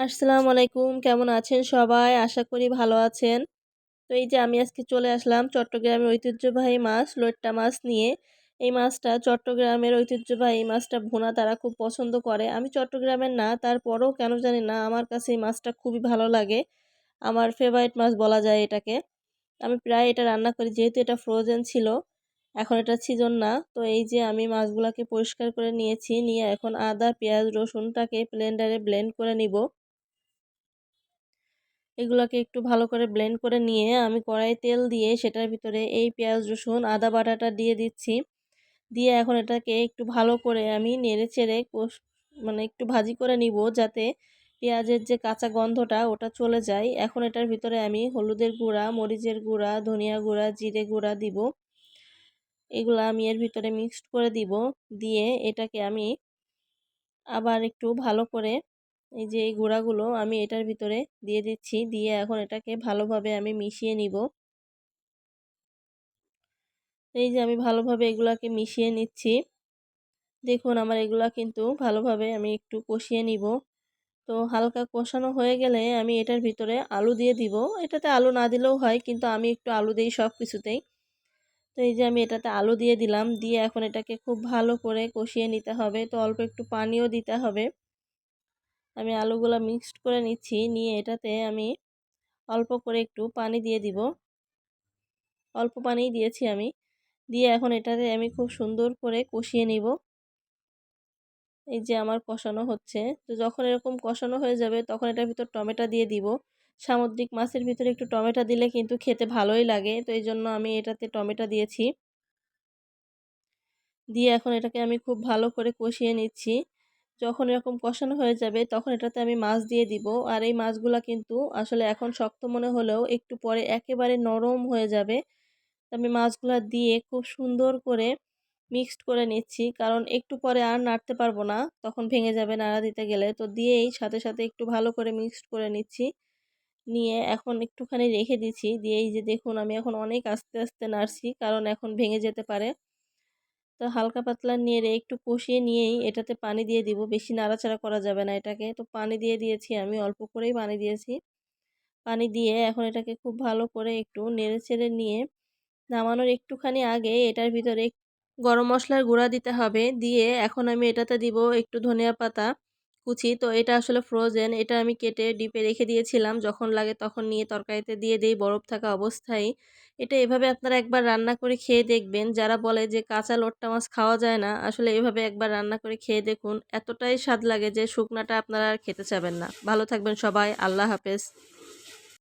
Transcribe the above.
আসসালামু আলাইকুম কেমন আছেন সবাই? আশা করি ভালো আছেন। তো এই যে আমি আজকে চলে আসলাম চট্টগ্রামের ঐতিহ্যবাহী মাছ, লোট্টা মাছ নিয়ে। এই মাছটা চট্টগ্রামের ঐতিহ্যবাহী এই মাছটা ভুনা তারা খুব পছন্দ করে। আমি চট্টগ্রামের না, তারপরও কেন জানি না, আমার কাছে এই মাছটা খুবই ভালো লাগে। আমার ফেভারিট মাছ বলা যায় এটাকে। আমি প্রায় এটা রান্না করি, যেহেতু এটা ফ্রোজেন ছিল, এখন এটা সিজন না। তো এই যে আমি মাছগুলোকে পরিষ্কার করে নিয়েছি, নিয়ে এখন আদা, পেঁয়াজ, রসুনটাকে ব্লেন্ডারে ব্লেন্ড করে নিব। এগুলোকে একটু ভালো করে ব্লেন্ড করে নিয়ে আমি কড়াই তেল দিয়ে সেটার ভিতরে এই পেঁয়াজ, রসুন, আদা বাটাটা দিয়ে দিচ্ছি। দিয়ে এখন এটাকে একটু ভালো করে আমি নেড়ে চেড়ে মানে একটু ভাজি করে নিব যাতে পেঁয়াজের যে কাঁচা গন্ধটা ওটা চলে যায়। এখন এটার ভিতরে আমি হলুদের গুঁড়া, মরিচের গুঁড়া, ধনিয়া গুঁড়া, জিরে গুঁড়া দিব। এগুলো আমি এর ভিতরে মিক্সড করে দিব। দিয়ে এটাকে আমি আবার একটু ভালো করে এই যে এই গুঁড়াগুলো আমি এটার ভিতরে দিয়ে দিচ্ছি, দিয়ে এখন এটাকে ভালোভাবে আমি মিশিয়ে নিব। এই যে আমি ভালোভাবে এগুলাকে মিশিয়ে নিচ্ছি। দেখুন আমার এগুলা কিন্তু ভালোভাবে আমি একটু কষিয়ে নিব। তো হালকা কষানো হয়ে গেলে আমি এটার ভিতরে আলু দিয়ে দিব। এটাতে আলু না দিলেও হয়, কিন্তু আমি একটু আলু দিই সব কিছুতেই তো এই যে আমি এটাতে আলু দিয়ে দিলাম, দিয়ে এখন এটাকে খুব ভালো করে কষিয়ে নিতে হবে। তো অল্প একটু পানিও দিতে হবে। আমি আলুগুলো মিক্সড করে নিচ্ছি, নিয়ে এটাতে আমি অল্প করে একটু পানি দিয়ে দিব। অল্প পানি দিয়েছি আমি। দিয়ে এখন এটাতে আমি খুব সুন্দর করে কষিয়ে নিব। এই যে আমার কষানো হচ্ছে। তো যখন এরকম কষানো হয়ে যাবে, তখন এটার ভিতর টমেটো দিয়ে দিব। সামুদ্রিক মাছের ভিতরে একটু টমেটো দিলে কিন্তু খেতে ভালোই লাগে। তো এই জন্য আমি এটাতে টমেটো দিয়েছি। দিয়ে এখন এটাকে আমি খুব ভালো করে কষিয়ে নিচ্ছি। যখন এরকম কষানো হয়ে যাবে, তখন এটাতে আমি মাছ দিয়ে দিব। আর এই মাছগুলা কিন্তু আসলে এখন শক্ত মনে হলেও একটু পরে একেবারে নরম হয়ে যাবে। আমি মাছগুলা দিয়ে খুব সুন্দর করে মিক্সড করে নিচ্ছি। কারণ একটু পরে আর নাড়তে পারব না, তখন ভেঙে যাবে নাড়া দিতে গেলে। তো দিয়েই সাথে সাথে একটু ভালো করে মিক্সড করে নিচ্ছি। নিয়ে এখন একটুখানি রেখে দিচ্ছি। দিয়েই যে দেখুন, আমি এখন অনেক আস্তে আস্তে নাড়ছি, কারণ এখন ভেঙে যেতে পারে। তো হালকা পাতলা নেড়ে একটু কষিয়ে নিয়েই এটাতে পানি দিয়ে দিব। বেশি নাড়াচাড়া করা যাবে না এটাকে। তো পানি দিয়ে দিয়েছি আমি, অল্প করেই পানি দিয়েছি। পানি দিয়ে এখন এটাকে খুব ভালো করে একটু নেড়ে ছেড়ে নিয়ে নামানোর একটুখানি আগে এটার ভিতরে গরম মশলার গুঁড়া দিতে হবে। দিয়ে এখন আমি এটাতে দিব একটু ধনিয়া পাতা। কুচি। তো এটা আসলে ফ্রোজেন এটা আমি কেটে ডিপে রেখে দিয়েছিলাম। যখন লাগে তখন নিয়ে তরকারিতে দিয়ে দিই বরফ থাকা অবস্থায়। এটা এভাবে আপনারা একবার রান্না করে খেয়ে দেখবেন। যারা বলে যে কাঁচা লোট্টা মাছ খাওয়া যায় না, আসলে এভাবে একবার রান্না করে খেয়ে দেখুন। এতটাই স্বাদ লাগে যে শুকনাটা আপনারা আর খেতে চাবেন না। ভালো থাকবেন সবাই। আল্লাহ হাফেজ।